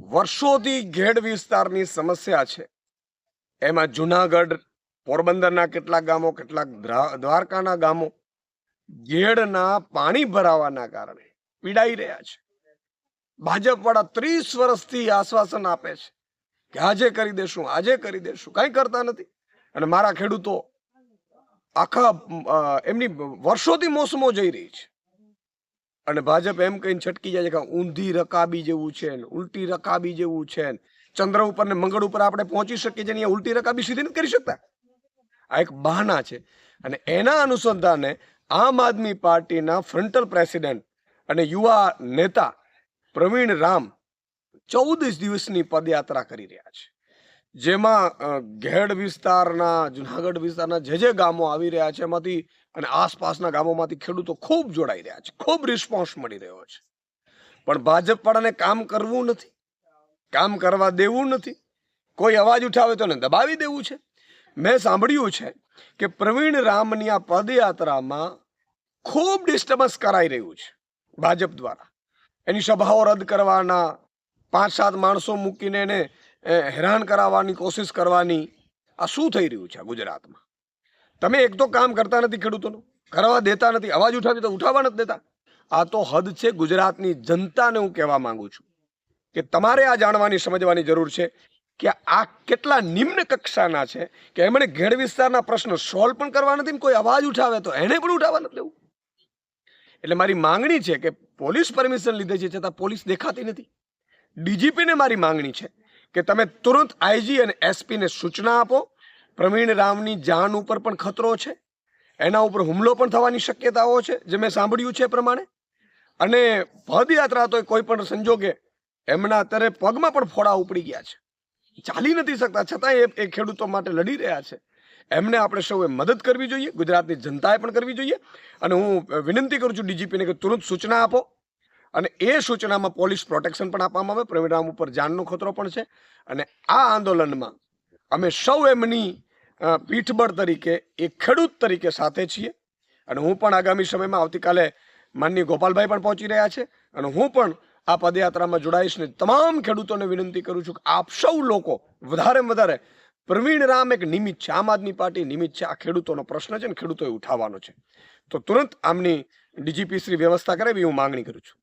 વર્ષોથી ઘેડ વિસ્તારની સમસ્યા છે. એમાં જુનાગઢ, પોરબંદરના કેટલાક ગામો, કેટલાક દ્વારકાના ગામો ઘેડના પાણી ભરાવાના કારણે પીડાઈ રહ્યા છે. ભાજપ વાળા ત્રીસ વર્ષથી આશ્વાસન આપે છે કે આજે કરી દેશું, આજે કરી દેશું. કઈ કરતા નથી. અને મારા ખેડૂતો આખા એમની વર્ષોથી મોસમો જઈ રહી છે. અને ભાજપ એમ કહીને છટકી જાય છે કે ઊંધી રકાબી જેવું છે ને, ઉલટી રકાબી જેવું છે ને. ચંદ્ર ઉપર ને મંગળ ઉપર આપણે પહોંચી શકીએ છીએ ઉલટી રકાબી સીધી નથી કરી શકતા. આ એક બહાના છે. અને એના અનુસંધાને આમ આદમી પાર્ટીના ફ્રન્ટલ પ્રેસિડેન્ટ અને યુવા નેતા પ્રવીણ રામ ચૌદ દિવસની પદયાત્રા કરી રહ્યા છે. જેમાં ઘેડ વિસ્તારના, જુનાગઢ વિસ્તારના જે જે ગામો આવી રહ્યા છે એમાંથી અને આસપાસના ગામોમાંથી ખેડૂતો ખૂબ જોડાઈ રહ્યા છે, ખૂબ રિસ્પોન્સ મળી રહ્યો છે. પણ ભાજપ વાળાને કામ કરવું નથી, કામ કરવા દેવું નથી, કોઈ અવાજ ઉઠાવે તો એને દબાવી દેવું છે. મેં સાંભળ્યું છે કે પ્રવીણ રામની આ પદયાત્રામાં ખૂબ ડિસ્ટર્બન્સ કરાઈ રહ્યું છે ભાજપ દ્વારા. એની સભાઓ રદ કરવાના પાંચ સાત માણસો મૂકીને એને હેરાન કરાવવાની કોશિશ કરવાની. આ શું થઈ રહ્યું છે ગુજરાતમાં? તમે એક તો કામ કરતા નથી ખેડૂતોનું કરવા દેતા નથી, અવાજ ઉઠાવી તો ઉઠાવવા નથી દેતા. આ તો હદ છે ગુજરાતની જનતાને હું કહેવા માંગુ છું કે તમારે આ જાણવાની, સમજવાની જરૂર છે કે આ કેટલા નિમ્ન કક્ષાના છે કે એમણે ઘેડ વિસ્તારના પ્રશ્નો સોલ્વ પણ કરવા નથી કોઈ અવાજ ઉઠાવે તો એને પણ ઉઠાવવા નથી દેવું. એટલે મારી માંગણી છે કે પોલીસ પરમિશન લીધે છે છતાં પોલીસ દેખાતી નથી. ડીજીપીને મારી માંગણી છે કે તમે તુરંત આઈજી અને એસપીને સૂચના આપો. પ્રવીણ રામની જાન ઉપર પણ ખતરો છે. એના ઉપર હુમલો પણ થવાની શક્યતાઓ છે, જે મેં સાંભળ્યું છે પ્રમાણે. અને પદયાત્રા તો કોઈ પણ સંજોગે એમના અત્યારે પગમાં પણ ફોડા ઉપડી ગયા છે. ચાલી નથી શકતા, છતાંય એ ખેડૂતો માટે લડી રહ્યા છે. એમને આપણે સૌએ મદદ કરવી જોઈએ, ગુજરાતની જનતાએ પણ કરવી જોઈએ. અને હું વિનંતી કરું છું ડીજીપીને કે તુરંત સૂચના આપો. અને એ સૂચનામાં પોલીસ પ્રોટેક્શન પણ આપવામાં આવે પ્રવીણરામ ઉપર જાનનો ખતરો પણ છે. અને આ આંદોલનમાં અમે સૌ એમની પીઠબળ તરીકે, એક ખેડૂત તરીકે સાથે છીએ. અને હું પણ આગામી સમયમાં આવતીકાલે માનનીય ગોપાલભાઈ પણ પહોંચી રહ્યા છે. અને હું પણ આ પદયાત્રામાં જોડાઈશ ને તમામ ખેડૂતોને વિનંતી કરું છું કે આપ સૌ લોકો વધારેમાં વધારે પ્રવીણ રામ એક નિમિત્ત છે. આમ આદમી પાર્ટી નિમિત્ત છે. આ ખેડૂતોનો પ્રશ્ન છે ને ખેડૂતોએ ઉઠાવવાનો છે. તો તુરંત આમની ડીજીપી શ્રી વ્યવસ્થા કરે એવી હું માંગણી કરું છું.